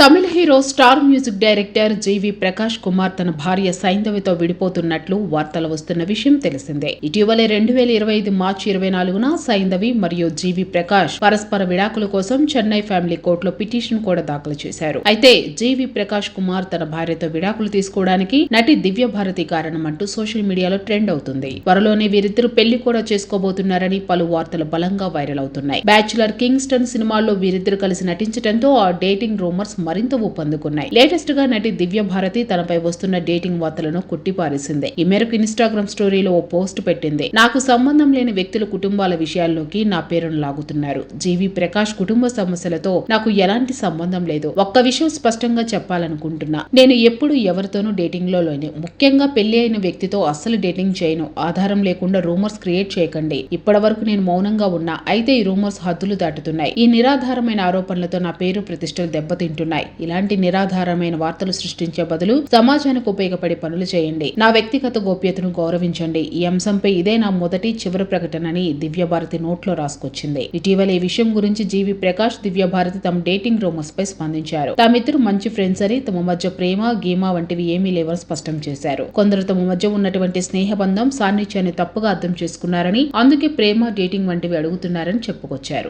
Tamil hero star music director GV Prakash Kumar తన భార్య సైంధవితో విడిపోతున్నట్లు వార్తలు వస్తున్న విషయం తెలిసిందే. ఇటీవలే రెండు వేల ఇరవై ఐదు మార్చి ఇరవై నాలుగున సైంధవి మరియు జీవి ప్రకాష్ పరస్పర విడాకుల కోసం చెన్నై ఫ్యామిలీ కోర్టులో పిటిషన్ కూడా దాఖలు చేశారు. అయితే జీవి ప్రకాష్ కుమార్ తన భార్యతో విడాకులు తీసుకోవడానికి నటి దివ్య భారతి కారణమంటూ సోషల్ మీడియాలో ట్రెండ్ అవుతుంది. త్వరలోనే వీరిద్దరు పెళ్ళి కూడా చేసుకోబోతున్నారని పలు వార్తలు బలంగా వైరల్ అవుతున్నాయి. బ్యాచులర్ కింగ్స్టన్ సినిమాల్లో వీరిద్దరు కలిసి నటించడంతో ఆ డేటింగ్ రూమర్స్ మరింత ఊపందుకున్నాయి లేటెస్ట్గా నటి దివ్య భారతి తనపై వస్తున్న డేటింగ్ వార్తలను కొట్టిపారేసింది. ఈ మేరకు ఇన్స్టాగ్రామ్ స్టోరీలో ఓ పోస్ట్ పెట్టింది. నాకు సంబంధం లేని వ్యక్తుల కుటుంబాల విషయాల్లోకి నా పేరును లాగుతున్నారు. జీవి ప్రకాష్ కుటుంబ సమస్యలతో నాకు ఎలాంటి సంబంధం లేదు. ఒక్క విషయం స్పష్టంగా చెప్పాలనుకుంటున్నా. నేను ఎప్పుడు ఎవరితోనూ డేటింగ్లో లేను ముఖ్యంగా పెళ్ళి అయిన వ్యక్తితో అస్సలు డేటింగ్ చేయను. ఆధారం లేకుండా రూమర్స్ క్రియేట్ చేయకండి. ఇప్పటి వరకు నేను మౌనంగా ఉన్నా. అయితే ఈ రూమర్స్ హద్దులు దాటుతున్నాయి. ఈ నిరాధారమైన ఆరోపణలతో నా పేరు ప్రతిష్టలు దెబ్బతింటున్నాయి. ఇలాంటి నిరాధారమైన వార్తలు సృష్టించే బదులు సమాజానికి ఉపయోగపడే పనులు చేయండి. నా వ్యక్తిగత గోప్యతను గౌరవించండి. ఈ అంశంపై ఇదే నా మొదటి చివరి ప్రకటనని దివ్య భారతి నోట్లో రాసుకొచ్చింది. ఇటీవల ఈ విషయం గురించి జీవి ప్రకాష్ దివ్య భారతి తమ డేటింగ్ రూమర్స్ పై స్పందించారు. తామిద్దరు మంచి ఫ్రెండ్స్ అని తమ మధ్య ప్రేమ గీమా వంటివి ఏమీ లేవని స్పష్టం చేశారు. కొందరు తమ మధ్య ఉన్నటువంటి స్నేహబంధం సాన్నిధ్యాన్ని తప్పుగా అర్థం చేసుకున్నారని అందుకే ప్రేమ డేటింగ్ వంటివి అడుగుతున్నారని చెప్పుకొచ్చారు.